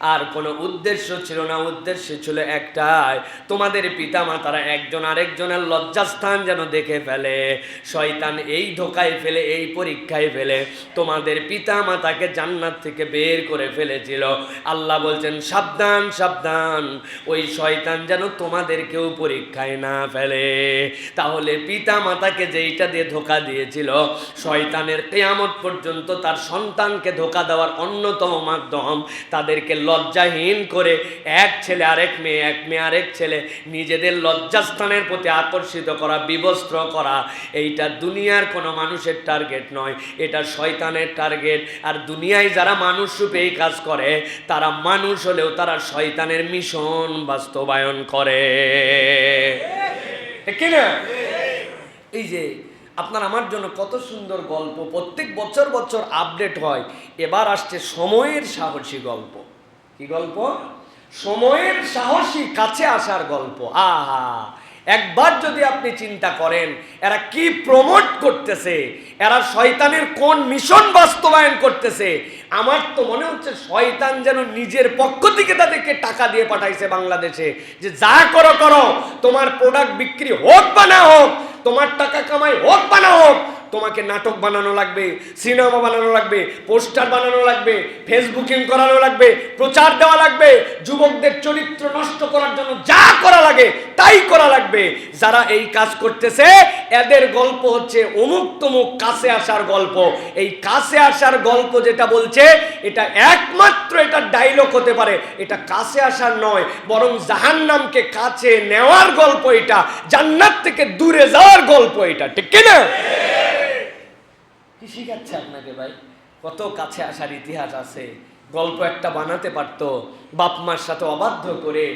আর কোনো উদ্দেশ্য ছিল না। উদ্দেশ্য ছিল একটাই, তোমাদের পিতা মাতারা একজন আরেকজনের লজ্জাস্থান যেন দেখে ফেলে। শয়তান এই ধোকায় ফেলে, এই পরীক্ষায় ফেলে, তোমাদের পিতা মাতাকে জান্নাত থেকে বের করে ফেলেছিল। আল্লাহ বলছেন, সাবধান সাবধান, ওই শয়তান যেন তোমাদেরকেও পরীক্ষায় না ফেলে। তাহলে পিতা মাতাকে যেইটা দিয়ে ধোকা দিয়েছিল, শয়তানের কেয়ামত পর্যন্ত তার সন্তানকে ধোকা দেওয়ার অন্যতম মাধ্যম তাদেরকে লজ্জাহীন করে এক ছেলে আরেক মেয়ে, এক মেয়ে আরেক ছেলে, নিজেদের লজ্জাস্থানের প্রতি আকর্ষিত করা, বিবস্ত্র করা, এইটা দুনিয়ার কোনো মানুষের টার্গেট নয়, এটা শয়তানের টার্গেট আর দুনিয়ায় যারা মানুষ রূপে এই কাজ করে, তারা মানুষ হলেও তারা শয়তানের মিশন বাস্তবায়ন করে। ঠিক কি না এই যে আপনার আমার জন্য কত সুন্দর গল্প, প্রত্যেক বছর বছর আপডেট হয়, এবার আসছে সময়ের সাহসী গল্প। কি গল্প? সময়ের সাহসী কাছে আসার গল্প। আহা! একবার যদি আপনি চিন্তা করেন, এরা কি প্রমোট করতেছে? এরা শয়তানের কোন মিশন বাস্তবায়ন করতেছে? আমার তো মনে হচ্ছে শয়তান যেন নিজের পক্ষ থেকে তাদেরকে টাকা দিয়ে পাঠাইছে বাংলাদেশে যে যা করো করো। তোমার প্রোডাক্ট বিক্রি হোক বা না হোক, তোমার টাকা কামাই হোক বা না হোক তোমাকে নাটক বানানো লাগবে, সিনেমা বানানো লাগবে, পোস্টার বানানো লাগবে, ফেসবুকিং করানো লাগবে, প্রচার দেওয়া লাগবে, যুবকদের চরিত্র নষ্ট করার জন্য যা করা লাগে তাই করা লাগবে। যারা এই কাজ করতেছে, এদের গল্প হচ্ছে অমুক তমুক কাছে আসার গল্প। এই কাছে আসার গল্প যেটা বলছে, এটা একমাত্র এটা ডায়লগ হতে পারে। এটা কাছে আসার নয়, বরং জাহান্নামকে কাছে নেওয়ার গল্প এটা, জান্নাত থেকে দূরে যাওয়ার গল্প এটা, ঠিক কিনা? কি শিখাচ্ছে আপনাকে ভাই? কত কাছে আসার ইতিহাস আছে, গল্প একটা বানাতে পারতো, বাপ মার সাথে অবাধ্য করে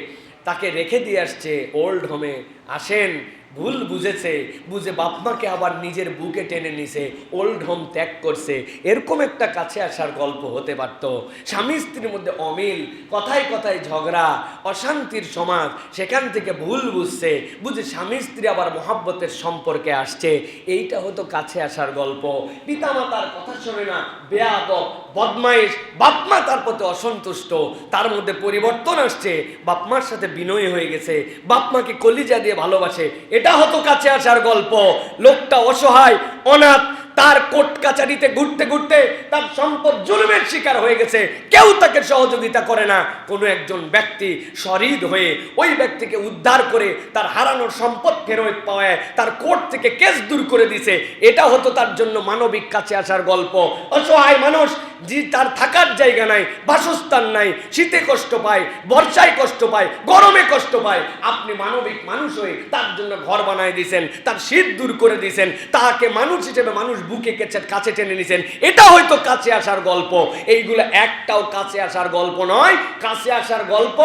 তাকে রেখে দিয়ে আসছে ওল্ড হোমে আসেন ভুল বুঝেছে, বুঝে বাপ মাকে আবার নিজের বুকে টেনে নিছে ওল্ড হোম ত্যাগ করছে। এরকম একটা কাছে আসার গল্প হতে পারত। স্বামী স্ত্রীর মধ্যে অমিল, কথায় কথায় ঝগড়া, অশান্তির সমাজ, সেখান থেকে ভুল বুঝছে, বুঝে স্বামী স্ত্রী আবার মহাব্বতের সম্পর্কে আসছে। এইটা হতো কাছে আসার গল্প। পিতামাতার কথা শোনে না বেয়াদ বদমাইশ বাপমা তার প্রতি অসন্তুষ্ট, তার মধ্যে পরিবর্তন আসছে বাপমার সাথে বিনয় হয়ে গেছে বাপমাকে কলিজা দিয়ে ভালোবাসে? এটা হতো কাছে আসার গল্প। লোকটা অসহায়, অনাথ, তার কোর্ট কাচারিতে ঘুরতে ঘুরতে তার সম্পদ জুলুমের শিকার হয়ে গেছে। কেউ তাকে সহযোগিতা করে না। কোনো একজন ব্যক্তি শরিদ হয়ে ওই ব্যক্তিকে উদ্ধার করে তার হারানোর সম্পদ ফেরত পাওয়ায় তার কোর্ট থেকে কেস দূর করে দিছে। এটা হতো তার জন্য মানবিক কাছে আসার গল্প। অসহায় মানুষ যে তার থাকার জায়গা নাই, বাসস্থান নাই, শীতে কষ্ট পায়, বর্ষায় কষ্ট পায়, গরমে কষ্ট পায়, আপনি মানবিক মানুষ হয়ে তার জন্য ঘর বানায় দিয়েছেন, তার শীত দূর করে দিয়েছেন, তাকে মানুষ হিসেবে মানুষ বুকে কেছে কাছে টেনে নিছেন এটা হয়তো কাছে আসার গল্প। এইগুলো একটাও কাছে আসার গল্প নয়, কাছে আসার গল্প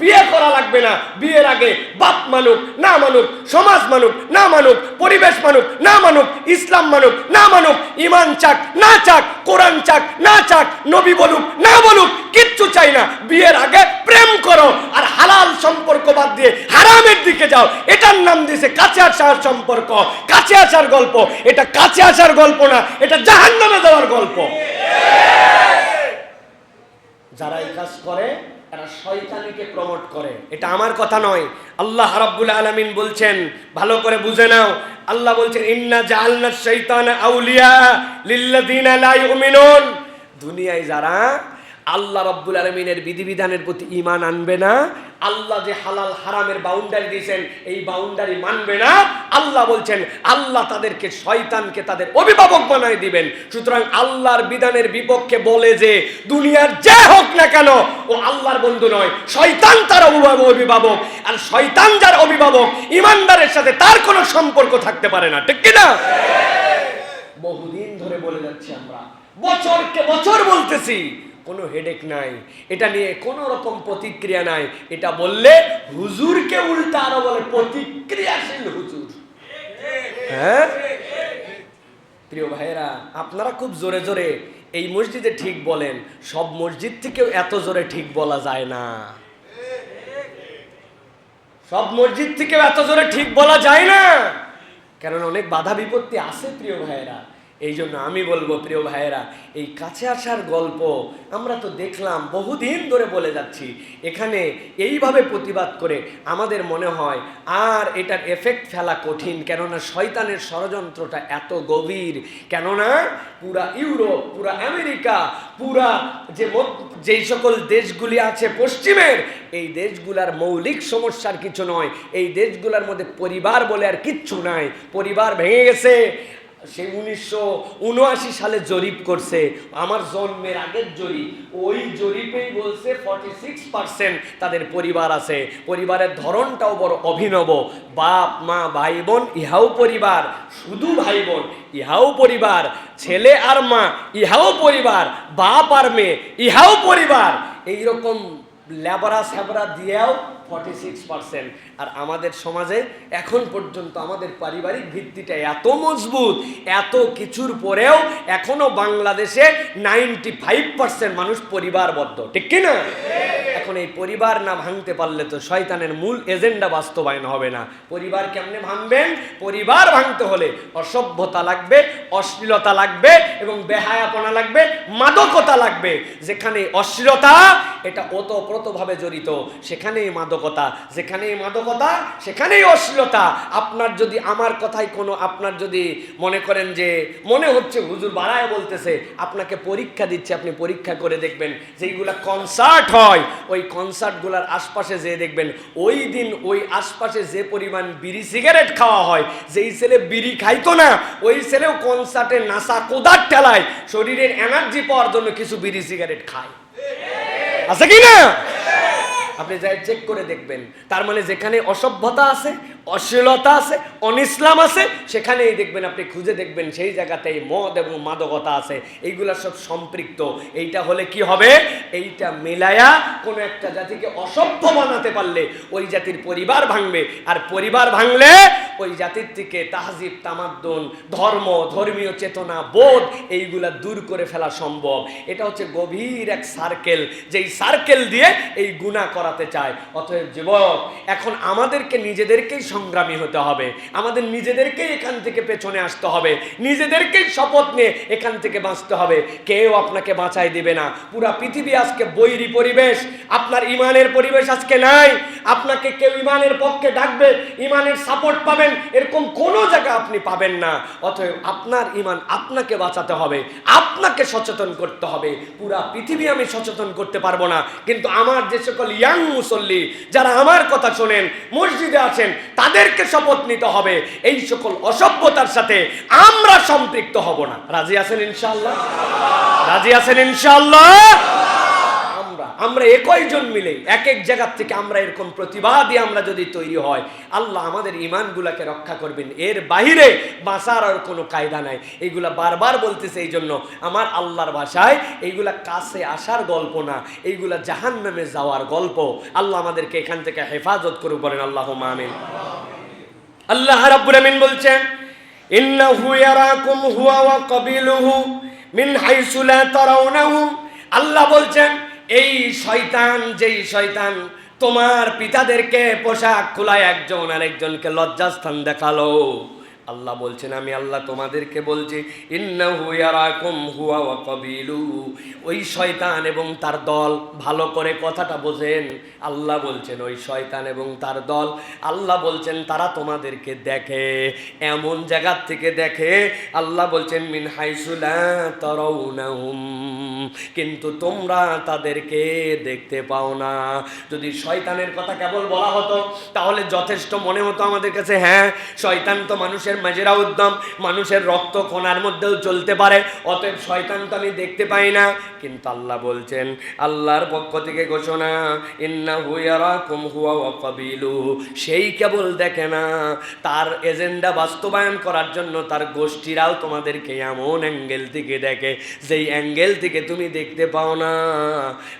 বিয়ে করা লাগবে না। বিয়ের আগে বাপ মানুক, না মানুক, সমাজ মানুক, না মানুক, পরিবেশ মানুক, না মানুক, ইসলাম মানুক, না মানুক, ইমান চাক, না চাক, কোরআন চাক, না চাক, নবী বলুক, না বলুক, কিচ্ছু চাই না। বিয়ের আগে প্রেম করো আর হালাল সম্পর্ক বাদ দিয়ে হারামের দিকে যাও। এটার নাম দিয়েছে কাছে আসার সম্পর্ক। কাছে আসার গল্প। এটা কাছে আসার গল্প না, এটা জাহান্নামে যাওয়ার গল্প। যারা এই কাজ করে এরা শয়তানিকে প্রমোট করে। এটা আমার কথা নয়। আল্লাহ রাব্বুল আলামিন বলছেন, ভালো করে বুঝে নাও। আল্লাহ বলছেন, ইন্না জাআলনা শাইতানা আউলিয়া লিল্লাযিনা লা ইউমিনুন। দুনিয়ায় যারা আল্লাহ রব্বুল আলমিনের বিধিবিধানের প্রতি ইমান আনবে না, আল্লাহ যে হালাল হারামের বাউন্ডারি দিয়েছেন, এই বাউন্ডারি মানবে না, আল্লাহ বলছেন, আল্লাহ তাদেরকে শয়তানকে তাদের অভিভাবক বানায় দিবেন। সুতরাং আল্লাহর বিধানের বিপক্ষে বলে যে, দুনিয়ার যে হোক না কেন, ও আল্লাহর বন্ধু নয়, শয়তান তার অভিভাবক আর শয়তান যার অভিভাবক ইমানদারের সাথে তার কোনো সম্পর্ক থাকতে পারে না, ঠিক কিনা? বহুদিন ধরে বলে যাচ্ছি আমরা বছরকে বছর বলতেছি, কোনো হেডেক নাই। এটা নিয়ে কোনো রকম প্রতিক্রিয়া নাই। এটা বললে হুজুরকে উল্টা আরও বলে, প্রতিক্রিয়াশীল হুজুর। হ্যাঁ? প্রিয় ভাইয়েরা, আপনারা খুব জোরে জোরে এই মসজিদে ঠিক বলেন, সব মসজিদ থেকেও এত জোরে ঠিক বলা যায় না। সব মসজিদ থেকেও এত জোরে ঠিক বলা যায় না। কারণ অনেক বাধা বিপত্তি আছে, প্রিয় ভাইয়েরা। এই জন্য আমি বলব, প্রিয় ভাইয়েরা, এই কাছে আসার গল্প আমরা তো দেখলাম, বহুদিন ধরে বলে যাচ্ছি। এখানে এইভাবে প্রতিবাদ করে আমাদের মনে হয়, আর এটার এফেক্ট ফেলা কঠিন, কেননা শয়তানের ষড়যন্ত্রটা এত গভীর। কেননা পুরা ইউরোপ, পুরা আমেরিকা, পুরা যে যেই সকল দেশগুলি আছে পশ্চিমের, এই দেশগুলার মৌলিক সমস্যার কিছু নয়। এই দেশগুলোর মধ্যে পরিবার বলে আর কিচ্ছু নাই। পরিবার ভেঙে গেছে। সে উনিশশো সালে জরিপ করছে। আমার জন্মের আগের জরিপ। ওই জরিপেই বলছে ফর্টি সিক্স পার্সেন্ট তাদের পরিবার আছে। পরিবারের ধরনটাও বড় অভিনব। বাপ, মা, ভাই, বোন, ইহাও পরিবার। শুধু ভাই, বোন, ইহাও পরিবার। ছেলে আর মা, ইহাও পরিবার। বাপ আর মেয়ে, ইহাও পরিবার। এইরকম ল্যাবরা স্যাবরা দিয়েও সিক্স পার্সেন্ট আর আমাদের সমাজে এখন পর্যন্ত আমাদের পারিবারিক ভিত্তিটা এত মজবুত, এত কিছুর পরেও এখনও বাংলাদেশে নাইনটি ফাইভ পার্সেন্ট মানুষ পরিবারবদ্ধ। ঠিক কি না এখন এই পরিবার না ভাঙতে পারলে তো শয়তানের মূল এজেন্ডা বাস্তবায়ন হবে না। পরিবার কেমনে ভাঙবেন? পরিবার ভাঙতে হলে অসভ্যতা লাগবে, অশ্লীলতা লাগবে এবং বেহায়াপনা লাগবে, মাদকতা লাগবে। যেখানে অশ্লীলতা, এটা ওতপ্রোতভাবে জড়িত। সেখানেই মাদকতা, যেখানেই মাদকতা, সেখানেই অশ্লীলতা। আপনার যদি আমার কথায় কোনো, আপনার যদি মনে করেন যে, মনে হচ্ছে হুজুর বাড়ায় বলতেছে, আপনাকে পরীক্ষা দিচ্ছে, আপনি পরীক্ষা করে দেখবেন যেইগুলা কনসার্ট হয়। ওই কনসার্টগুলোর আশপাশে যেয়ে দেখবেন, ওই দিন ওই আশপাশে যে পরিমাণ বিড়ি সিগারেট খাওয়া হয়, যেই ছেলে বিড়ি খাইতো না, ওই ছেলেও কনসার্টে নাসা কোদার ঠেলায় শরীরের এনার্জি পাওয়ার জন্য কিছু বিড়ি সিগারেট খায়। আছে কি না? আপনি যাই চেক করে দেখবেন, তার মানে যেখানে অসভ্যতা আছে অশ্লীলতা আছে, অনিসলাম আছে, সেখানেই দেখবেন আপনি খুঁজে দেখবেন সেই জায়গাতেই মদ এবং মাদকতা আছে, এইগুলা সব সম্পৃক্ত। এইটা হলে কি হবে? এইটা মেলায়া কোনো একটা জাতিকে অসভ্য বানাতে পারলে ওই জাতির পরিবার ভাঙবে। আর পরিবার ভাঙলে ওই জাতির থেকে তাহজিব, তামাদ্দন, ধর্ম, ধর্মীয় চেতনা, বোধ, এইগুলা দূর করে ফেলা সম্ভব। এটা হচ্ছে গভীর এক সার্কেল যেই সার্কেল দিয়ে এই গুণা করাতে চায়। অতএব যুবক, এখন আমাদেরকে নিজেদেরকেই সংগ্রামী হতে হবে। আমাদের নিজেদেরকেই এখান থেকে পেছনে আসতে হবে। নিজেদেরকেই শপথ নিয়ে এখান থেকে বাঁচতে হবে। কেউ আপনাকে বাঁচাই দিবে না। পুরা পৃথিবী আজকে বৈরী পরিবেশ। আপনার ইমানের পরিবেশ আজকে নাই। আপনাকে কেউ ইমানের পক্ষে ডাকবে, ইমানের সাপোর্ট পাবেন, এরকম কোনো জায়গা আপনি পাবেন না। অতএব আপনার ইমান আপনাকে বাঁচাতে হবে। আপনাকে সচেতন করতে হবে। পুরা পৃথিবী আমি সচেতন করতে পারব না। কিন্তু আমার যে সকল ইয়াং মুসল্লি, যারা আমার কথা শোনেন, মসজিদে আছেন তাদেরকে শপথ নিতে হবে। এই সকল অসভ্যতার সাথে আমরা সম্পৃক্ত হব না। রাজি আছেন ইনশাল্লাহ রাজি আছেন ইনশাল্লাহ আমরা একই জন মিলে এক এক জায়গার থেকে আমরা এরকম প্রতিবাদী আমরা যদি তৈরি হয়, আল্লাহ আমাদের ইমানগুলাকে রক্ষা করবেন। এর বাহিরে বাঁচার আর কোনো কায়দা নাই। এইগুলা বারবার বলতেছে এই জন্য আমার আল্লাহর ভাষায় এইগুলা কাছে আসার গল্প না, এইগুলা জাহান নামে যাওয়ার গল্প। আল্লাহ আমাদেরকে এখান থেকে হেফাজত করুক, বলেন আল্লাহ আমিন। আল্লাহ রাব্বুল আমিন বলছেন, ইন্নাহু ইয়ারাকুম হুয়া ওয়া কাবিলুহু মিন হাইসু লা তারাউনাহুম আল্লাহ বলছেন এই শয়তান যেই শয়তান তোমার পিতাদেরকে পোশাক খোলায় একজন আরেকজনকে লজ্জাস্থান দেখাল। আল্লাহ বলছেন, আমি আল্লাহ তোমাদেরকে বলছি ওই শয়তান এবং তার দল ভালো করে কথাটা বোঝেন। আল্লাহ বলছেন, ওই শয়তান এবং তার দল আল্লাহ বলছেন, তারা তোমাদেরকে দেখে, এমন জায়গার থেকে দেখে। আল্লাহ বলছেন, মিন হাইসুলা তারাউনাহুম। কিন্তু তোমরা তাদেরকে দেখতে পাও না। যদি শয়তানের কথা কেবল বলা হতো, তাহলে যথেষ্ট মনে হতো আমাদের কাছে হ্যাঁ শয়তান তো মানুষের মেজেরা উদ্যম, মানুষের রক্ত কোনার মধ্যেও চলতে পারে, অতএব শয়তান তো আমি দেখতে পাই না। কিন্তু আল্লাহ বলছেন, আল্লাহর পক্ষ থেকে ঘোষণা ইন্না হুয়ারা কুম হুয়া সেই কেবল দেখে না, তার এজেন্ডা বাস্তবায়ন করার জন্য তার গোষ্ঠীরাও তোমাদেরকে এমন অ্যাঙ্গেল থেকে দেখে, যেই অ্যাঙ্গেল থেকে তুমি দেখতে পাও না।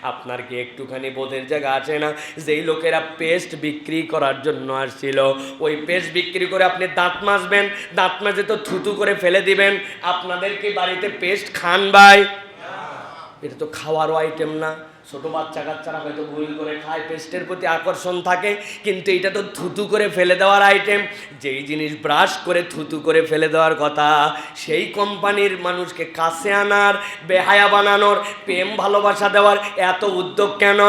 আপনার কি একটুখানি বোধের জায়গা আছে না? যেই লোকেরা পেস্ট বিক্রি করার জন্য আসছিল, ওই পেস্ট বিক্রি করে আপনি দাঁত মাজবেন দাঁত মাজে তো থুতু করে ফেলে দিবেন। আপনাদের কি বাড়িতে পেস্ট খান ভাই। এটা তো খাওয়ারও আইটেম না। ছোট বাচ্চা কাচ্চারা হয়তো ভুল করে খায়, পেস্টের প্রতি আকর্ষণ থাকে, কিন্তু এটা তো থুতু করে ফেলে দেওয়ার আইটেম যেই জিনিস ব্রাশ করে থুতু করে ফেলে দেওয়ার কথা, সেই কোম্পানির মানুষকে কাছে আনার, বেহায়া বানানোর, প্রেম ভালোবাসা দেওয়ার এত উদ্যোগ কেন?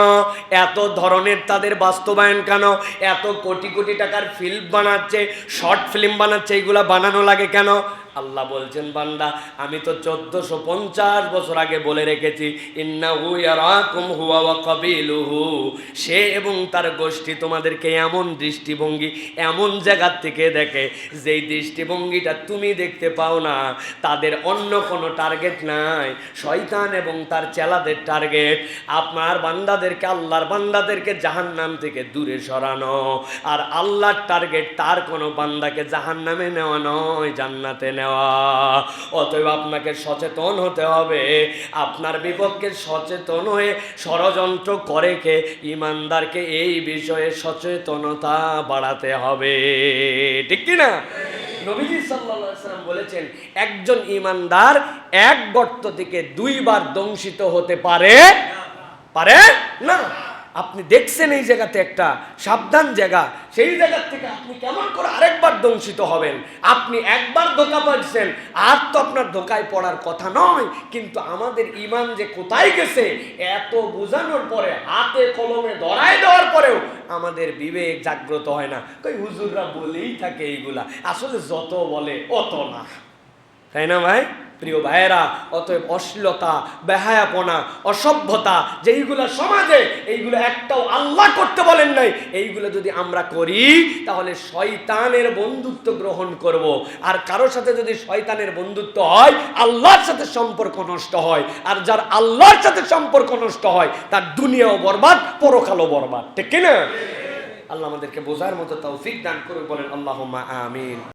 এত ধরনের তাদের বাস্তবায়ন কেন? এত কোটি কোটি টাকার ফিল্ম বানাচ্ছে শর্ট ফিল্ম বানাচ্ছে, এইগুলা বানানো লাগে কেন? আল্লাহ বলছেন, বান্দা, আমি তো চোদ্দশো পঞ্চাশ বছর আগে বলে রেখেছি সে এবং তার গোষ্ঠী তোমাদেরকে এমন দৃষ্টিভঙ্গি, এমন জায়গার থেকে দেখে, যেই দৃষ্টিভঙ্গিটা তুমি দেখতে পাও না, তাদের অন্য কোনো টার্গেট নাই। শয়তান এবং তার চেলাদের টার্গেট, আপনার বান্দাদেরকে, আল্লাহর বান্দাদেরকে জাহান্নাম থেকে দূরে সরানো। আর আল্লাহর টার্গেট তার কোনো বান্দাকে জাহান্নামে নেওয়া নয়, জান্নাতে নেওয়া। অতএব আপনাকে সচেতন হতে হবে। আপনার বিপক্ষে সচেতন হয়ে ষড়যন্ত্র করে কে ইমানদারকে এই বিষয়ে সচেতনতা বাড়াতে হবে। ঠিক কি না? নবীজি সাল্লাম বলেছেন, একজন ইমানদার এক গর্ত থেকে দুইবার দংশিত হতে পারে? পারে না? আপনি দেখছেন এই জায়গাতে একটা সাবধান জায়গা, সেই জায়গার থেকে আপনি কেমন করে আরেকবার দংশিত হবেন? আপনি একবার ধোকা পাচ্ছেন, আর তো আপনার ধোকায় পড়ার কথা নয়, কিন্তু আমাদের ইমান যে কোথায় গেছে, এত বোঝানোর পরে, হাতে কলমে ধরায় দেওয়ার পরেও আমাদের বিবেক জাগ্রত হয় না। কই, হুজুররা বলেই থাকে এইগুলা। আসলে যত বলে অত না। তাই না ভাই? প্রিয় ভাইয়েরা, অতএব অশ্লীলতা, বেহায়াপনা, অসভ্যতা, যেইগুলো সমাজে, এইগুলো একটাও আল্লাহ করতে বলেন নাই, এইগুলো যদি আমরা করি, তাহলে শয়তানের বন্ধুত্ব গ্রহণ করব। আর কারোর সাথে যদি শয়তানের বন্ধুত্ব হয়, আল্লাহর সাথে সম্পর্ক নষ্ট হয়। আর যার আল্লাহর সাথে সম্পর্ক নষ্ট হয়, তার দুনিয়াও বরবাদ, পরকালও বরবাদ। ঠিক কিনা? আল্লাহ আমাদেরকে বোঝার মতো তৌফিক দান করে বলেন আল্লাহ আমিন।